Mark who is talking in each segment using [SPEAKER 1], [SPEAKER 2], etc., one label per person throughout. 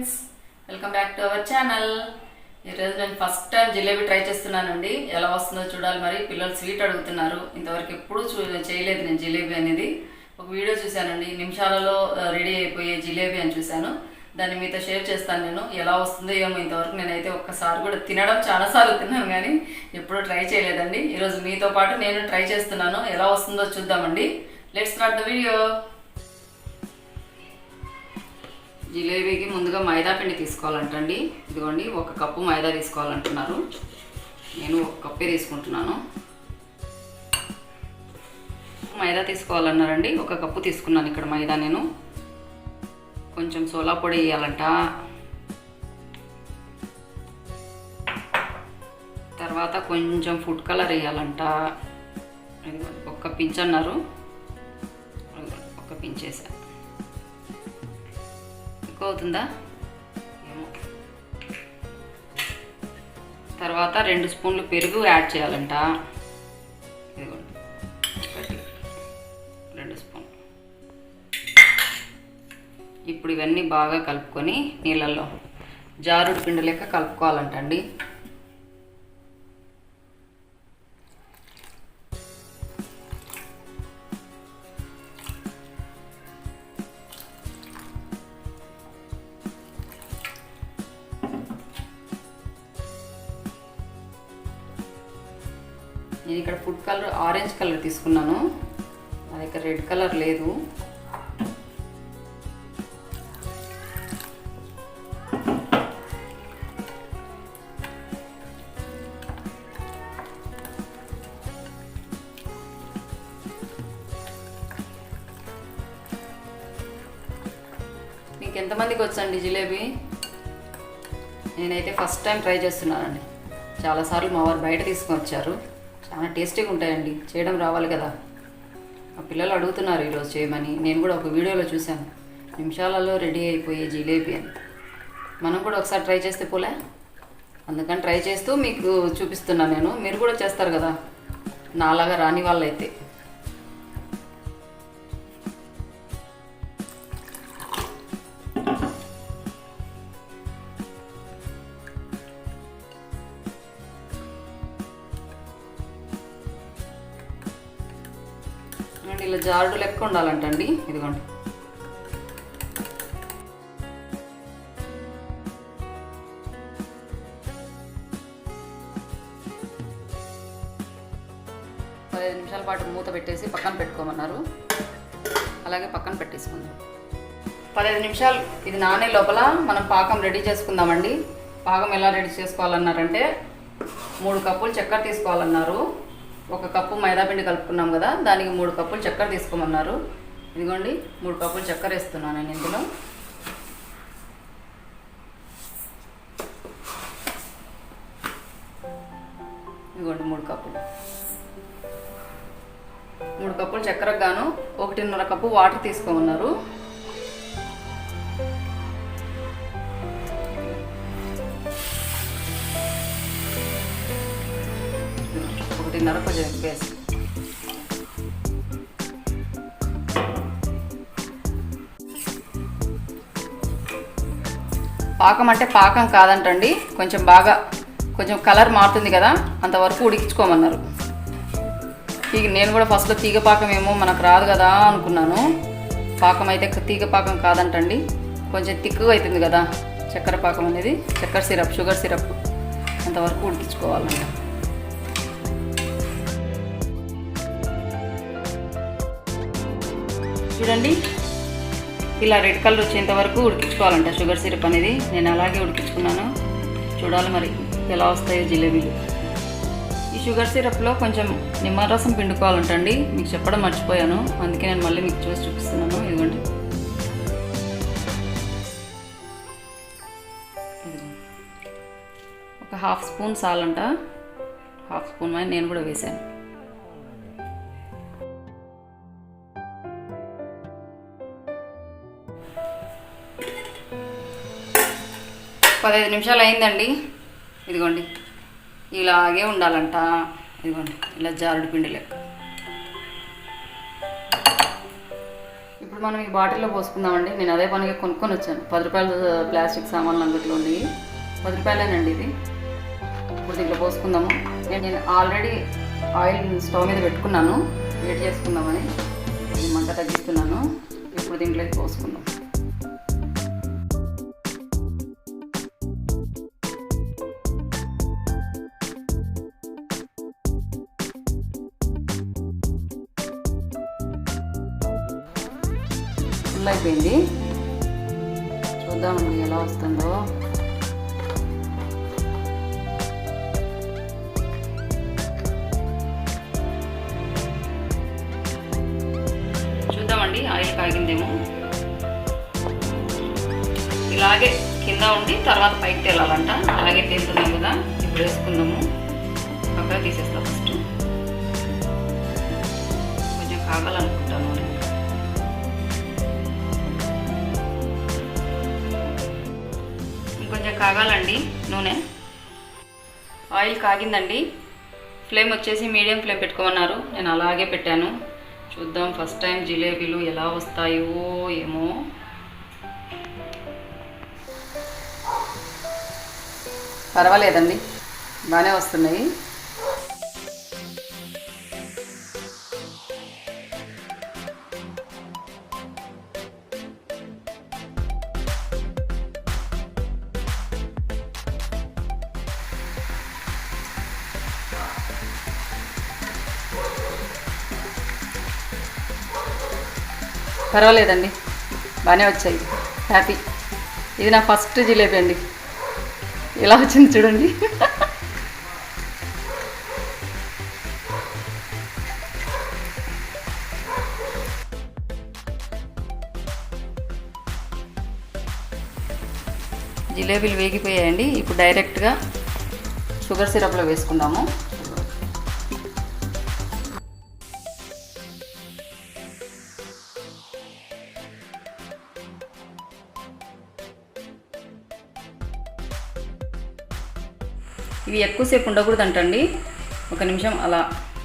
[SPEAKER 1] Friends welcome back to our channel. ఈరోజు నేను first time jalebi try చేస్తున్నానండి. ఎలా వస్తుందో చూడాలి మరి. పిల్లలు స్వీట్ అడుగుతున్నారు. ఇంతవరకు ఎప్పుడూ చూ చేయలేదు నేను జిలేబీ అనేది. ఒక వీడియో చూశానండి. నిమిషాలలో రెడీ అయిపోయే జిలేబీ అని చూశాను. దాన్ని మీతో షేర్ చేస్తాను నేను. ఎలా వస్తుందో ఏమో ఇంతవరకు నేనైతే ఒక్కసారి కూడా తినడం చాలాసార్లు తిన్నాను కానీ ఎప్పుడూ ట్రై చేయలేదండి. ఈరోజు మీతో పాటు నేను ట్రై చేస్తున్నాను. ఎలా వస్తుందో చూద్దామండి. Let's start the video. జిలేబీకి ముందుగా మైదా పిండి తీసుకోవాలంటండి. ఇదిగోండి ఒక కప్పు మైదా తీసుకోవాలంటున్నారు. నేను ఒక కప్పే తీసుకుంటున్నాను. మైదా తీసుకోవాలన్నారండి. ఒక కప్పు తీసుకున్నాను ఇక్కడ మైదా నేను. కొంచెం సోలా పొడి వేయాలంట. తర్వాత కొంచెం ఫుడ్ కలర్ వేయాలంట. ఒక ఒక్క పించ్ అన్నారు ఒక్క ఎక్కువ అవుతుందా ఏమో. తర్వాత రెండు స్పూన్లు పెరుగు యాడ్ చేయాలంట. రెండు స్పూన్ ఇప్పుడు ఇవన్నీ బాగా కలుపుకొని నీళ్ళల్లో జారుడు పిండి లెక్క కలుపుకోవాలంటండి. నేను ఇక్కడ ఫుడ్ కలర్ ఆరెంజ్ కలర్ తీసుకున్నాను. నా దగ్గర రెడ్ కలర్ లేదు. మీకు ఎంతమందికి వచ్చండి జిలేబీ? నేనైతే ఫస్ట్ టైం ట్రై చేస్తున్నానండి. చాలాసార్లు మా వారు బయట తీసుకొని వచ్చారు చాలా టేస్టీగా ఉంటాయండి. చేయడం రావాలి కదా. మా పిల్లలు అడుగుతున్నారు ఈరోజు చేయమని. నేను కూడా ఒక వీడియోలో చూశాను. నిమిషాలలో రెడీ అయిపోయే జిలేబీ అని. మనం కూడా ఒకసారి ట్రై చేస్తే పోలే? అందుకని ట్రై చేస్తూ మీకు చూపిస్తున్నాను నేను. మీరు కూడా చేస్తారు కదా. నాలాగా రాని వాళ్ళైతే. అండి ఇలా జారుడు లెక్క ఉండాలంటండి. ఇదిగోండి. పదిహేను నిమిషాల పాటు మూత పెట్టేసి పక్కన పెట్టుకోమన్నారు. అలాగే పక్కన పెట్టేసుకుందాం. పదిహేను నిమిషాలు ఇది నానే లోపల మనం పాకం రెడీ చేసుకుందామండి. పాకం ఎలా రెడీ చేసుకోవాలన్నారంటే మూడు కప్పులు చక్కెర తీసుకోవాలన్నారు. ఒక కప్పు మైదాపిండి కలుపుకున్నాం కదా దానికి మూడు కప్పులు చక్కెర తీసుకోమన్నారు. ఇదిగోండి మూడు కప్పులు చక్కెర వేస్తున్నాను నేను ఇందులో. ఇదిగోండి మూడు కప్పులు. మూడు కప్పులు చక్కెరకు గాను ఒకటిన్నర కప్పు వాటర్ తీసుకోమన్నారు. ఒకటిన్నర కొంచెం ఎక్కువేసి పాకం అంటే పాకం కాదంటండి. కొంచెం బాగా కొంచెం కలర్ మారుతుంది కదా అంతవరకు ఉడికించుకోమన్నారు. తీగ నేను కూడా ఫస్ట్లో తీగ పాకం ఏమో మనకు రాదు కదా అనుకున్నాను. పాకం అయితే తీగ పాకం కాదంటండి. కొంచెం తిక్కుగా అవుతుంది కదా చక్కెర పాకం అనేది. చక్కెర సిరప్ షుగర్ సిరప్ అంతవరకు ఉడికించుకోవాలంట. చూడండి. ఇలా రెడ్ కలర్ వచ్చేంత వరకు ఉడికించుకోవాలంట షుగర్ సిరప్ అనేది. నేను అలాగే ఉడికించుకున్నాను. చూడాలి మరి ఎలా వస్తాయో జిలేబీలు. ఈ షుగర్ సిరప్లో కొంచెం నిమ్మరసం పిండుకోవాలంటండి. మీకు చెప్పడం మర్చిపోయాను. అందుకే నేను మళ్ళీ మీకు చూసి చూపిస్తున్నాను. ఇదిగోండి. ఒక హాఫ్ స్పూన్ సాలంట. హాఫ్ స్పూన్ అని నేను కూడా వేశాను. పదహైదు నిమిషాలు అయిందండి. ఇదిగోండి. ఇలాగే ఉండాలంట. ఇదిగోండి. ఇలా జారుడు పిండి లెక్క. ఇప్పుడు మనం ఈ బాటిల్లో పోసుకుందామండి. నేను అదే పనిగా కొనుక్కొని వచ్చాను. పది రూపాయల ప్లాస్టిక్ సామాన్లు అంగట్లో ఉన్నాయి. పది రూపాయలేనండి ఇది. ఇప్పుడు దీంట్లో పోసుకుందాము. నేను ఆల్రెడీ ఆయిల్ స్టవ్ మీద పెట్టుకున్నాను. వేడి చేసుకుందామని. మంట తగ్గిస్తున్నాను. ఇప్పుడు దీంట్లోకి పోసుకుందాం. అయిపోయింది. చూద్దామండి ఎలా వస్తుందో. చూద్దామండి ఆయిల్ కాగిందేమో. ఇలాగే కింద ఉండి తర్వాత పైకి తేలాలంట. అలాగే తేలుతున్నాం కదా ఇప్పుడు వేసుకుందాము. అక్కడ తీసేస్తాం ఫస్ట్. కొంచెం కాగాలనుకుంటాను కాగాలండి నూనె. ఆయిల్ కాగిందండి. ఫ్లేమ్ వచ్చేసి మీడియం ఫ్లేమ్ పెట్టుకోమన్నారు. నేను అలాగే పెట్టాను. చూద్దాం ఫస్ట్ టైం జిలేబీలు ఎలా వస్తాయో ఏమో. పర్వాలేదండి. బాగానే వస్తున్నాయి. పర్వాలేదండి. బాగానే వచ్చాయి. హ్యాపీ. ఇది నా ఫస్ట్ జిలేబీ అండి. ఇలా వచ్చింది చూడండి. జిలేబీలు వేగిపోయాయండి. ఇప్పుడు డైరెక్ట్గా షుగర్ సిరప్లో వేసుకుందాము. ఇవి ఎక్కువసేపు ఉండకూడదంటండి. ఒక నిమిషం అలా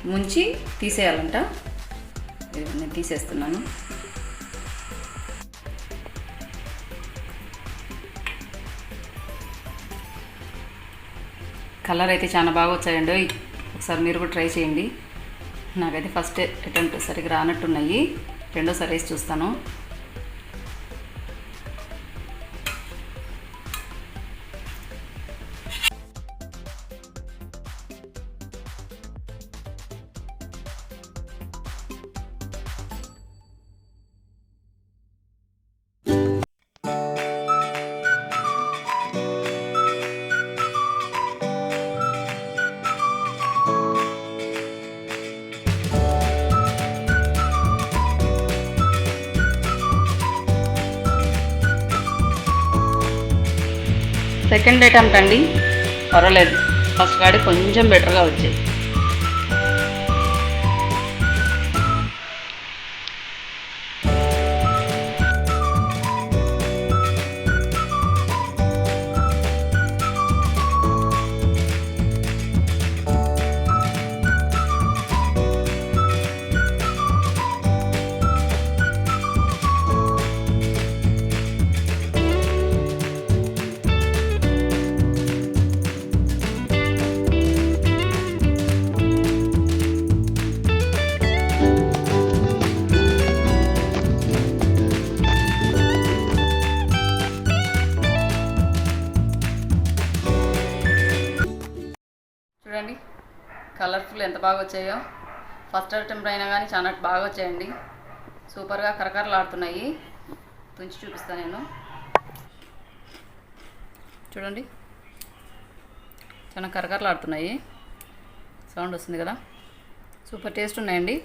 [SPEAKER 1] ముంచి తీసేయాలంట. నేను తీసేస్తున్నాను. కలర్ అయితే చాలా బాగా వచ్చాయండి. ఒకసారి మీరు కూడా ట్రై చేయండి. నాకైతే ఫస్ట్ అటెంప్ట్ సరిగ్గా రానట్టున్నాయి. రెండోసారి వేసి చూస్తాను. సెకండ్ అటెంప్ట్ అండి. పర్వాలేదు. ఫస్ట్ కాడి కొంచెం బెటర్గా వచ్చాయి. కలర్ఫుల్ ఎంత బాగా వచ్చాయో. ఫస్ట్ అటెంప్ట్ అయినా కానీ చాలా బాగా వచ్చాయండి. సూపర్గా కరకరలాడుతున్నాయి తుంచి చూపిస్తాను నేను. చూడండి. చాలా కరకరలాడుతున్నాయి సౌండ్ వస్తుంది కదా. సూపర్ టేస్ట్ ఉన్నాయండి.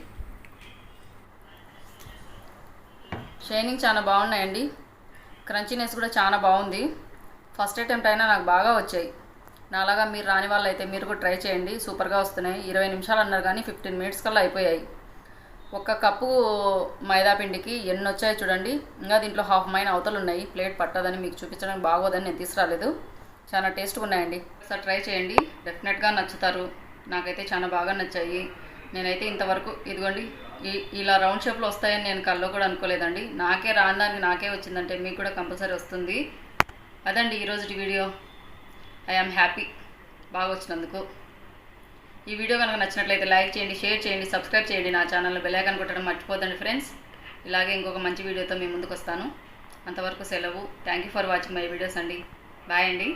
[SPEAKER 1] షైనింగ్ చాలా బాగున్నాయండి. క్రంచీనెస్ కూడా చాలా బాగుంది. ఫస్ట్ అటెంప్ట్ అయినా నాకు బాగా వచ్చాయి. నాలాగా మీరు రాని వాళ్ళు అయితే మీరు కూడా ట్రై చేయండి. సూపర్గా వస్తున్నాయి. ఇరవై నిమిషాలు అన్నారు కానీ ఫిఫ్టీన్ మినిట్స్ కల్లా అయిపోయాయి. ఒక కప్పు మైదా పిండికి ఎన్ని వచ్చాయి చూడండి. ఇంకా దీంట్లో హాఫ్ మైన్ అవతలు ఉన్నాయి. ప్లేట్ పట్టదని మీకు చూపించడానికి బాగోదని నేను తీసుకురాలేదు. చాలా టేస్ట్గా ఉన్నాయండి. ఒకసారి ట్రై చేయండి. డెఫినెట్గా నచ్చుతారు. నాకైతే చాలా బాగా నచ్చాయి. నేనైతే ఇంతవరకు ఇదిగోండి ఈ- ఇలా రౌండ్ షేప్లో వస్తాయని నేను కల్లో కూడా అనుకోలేదండి. నాకే రానడానికి నాకే వచ్చిందంటే మీకు కూడా కంపల్సరీ వస్తుంది. అదండి ఈరోజు వీడియో. ఐ హ్యాపీ బాగా వచ్చినందుకు. ఈ వీడియో కనుక నచ్చినట్లయితే లైక్ చేయండి షేర్ చేయండి సబ్స్క్రైబ్ చేయండి నా ఛానల్లో బెల్ కొట్టడం మర్చిపోదండి ఫ్రెండ్స్. ఇలాగే ఇంకొక మంచి వీడియోతో మీ ముందుకు వస్తాను. అంతవరకు సెలవు. Thank you for watching my videos అండి. బాయ్ అండి.